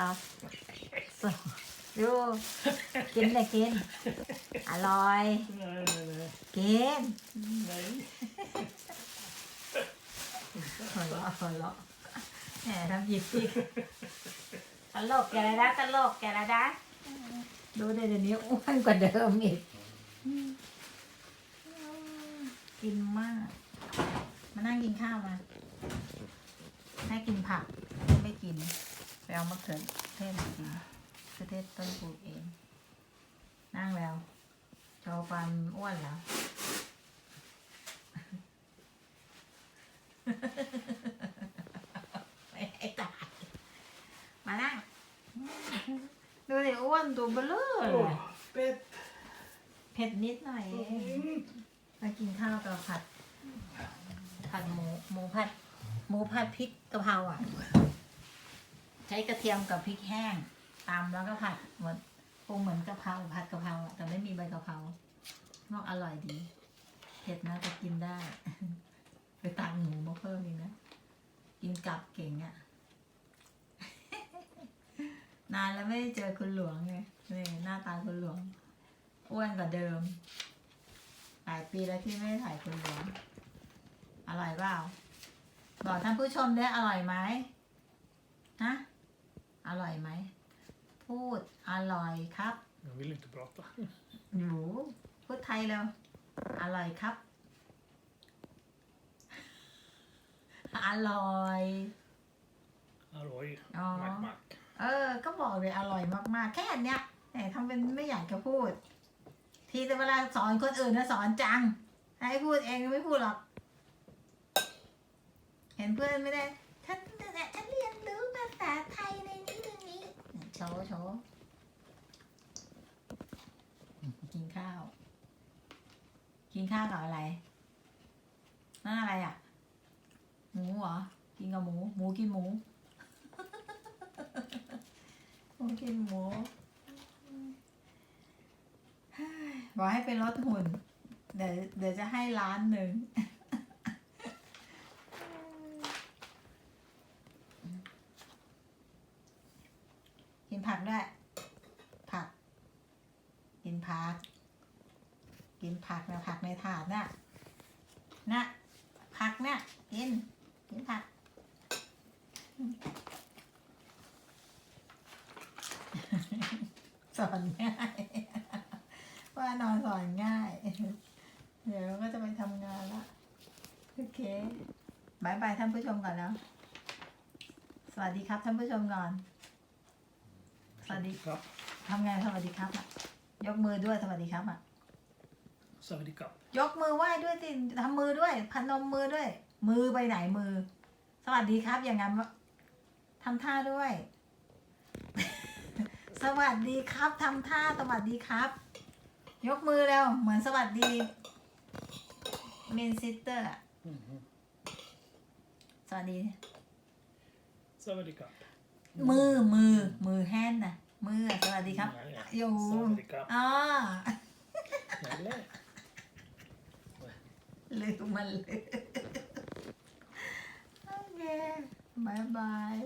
ต่อสดูกินเลยกิน อร่อย กินหัวเราะหัวเราะแหมทำหยิบจิกตลกแกละนะตลกแกละนะดูเดี๋ยวนี้อ้วนกว่าเดิมอีก กินมาก มานั่งกินข้าวมาให้กินผัก ไม่กิน เอามะเขือเทศมากินมะเขือเทศต้นปลูกเอง นั่งแล้วโชว์ความอ้วนแล้วไม่ให้ตายมานั่ง ดูสิอ้วนตัวเบลอเลย Åh, bett. เผ็ดนิดหน่อยเองมากินข้าวกับผัด ผัดหมูหมูผัดหมูผัดพริกกะเพราอะ ใช้กระเทียมกับพริกแห้งตำแล้วก็ผัดเหมือนปรุงเหมือนกะเพราผัดกะเพราแต่ไม่มีใบกะเพรานอกอร่อยดี เผ็ดนะแต่กินได้ ไปตักหมูมาเพิ่มอีกนะ กินกับเก่งอะ นานแล้วไม่ได้เจอคุณหลวงไงนี่หน้าตาคุณหลวงอ้วนกว่าเดิมหลายปีแล้วที่ไม่ได้ถ่ายคุณหลวงอร่อยเปล่าบอกท่านผู้ชมได้อร่อยไหมฮะ อร่อยไหม พูดอร่อยครับ Jag vill inte prata. หนูพูดไทยแล้วอร่อยครับ อร่อย Halloj. Ja. Mack, mack. เออ ก็บอกเลยอร่อยมากๆ แค่เนี้ยแต่ทำเป็นไม่อยากจะพูด ทีแต่เวลาสอนคนอื่นนะสอนจัง ให้พูดเองไม่พูดหรอก เห็นเพื่อนไม่ได้ ฉันเนี่ยฉันเรียนรู้ภาษาไทยในนี้ตรงนี้ โชว์โชว์กินข้าว กินข้าวกับอะไรนั่นอะไรอะ หมูเหรอ กินกับหมู หมูกินหมู หมูกินหมูบอกให้ไปลดหุ่น เดี๋ยวเดี๋ยวจะให้ล้านหนึ่ง ผักด้วยผัก กินผัก กินผักนะผักในถาดน่ะนะผักเนี่ยกินกินผักสอนง่ายว่านอนสอนง่าย เดี๋ยวก็จะไปทำงานละโอเคบายบายท่านผู้ชมก่อนแล้ว สวัสดีครับท่านผู้ชมก่อน วัสดี Kapp. ทำไงสวัสดีครับอะยกมือด้วยสวัสดีครับอะ Savdi kapp. ยกมือไหว้ด้วยสิทำมือด้วย พนมมือด้วย มือไปไหนมือ สวัสดีครับ อย่างนั้นวะทำท่าด้วย สวัสดีครับทำท่าสวัสดีครับ ยกมือแล้วเหมือนสวัสดีเมนซิสเตอร์ Mhm. สวัสดี Savdi kapp. มือมือมือแฮนด์นะมือสวัสดี ครับ Ja, ja. โย Savdi kapp. อ๋อ Eller? ลืมมันเลยโอเคบายบาย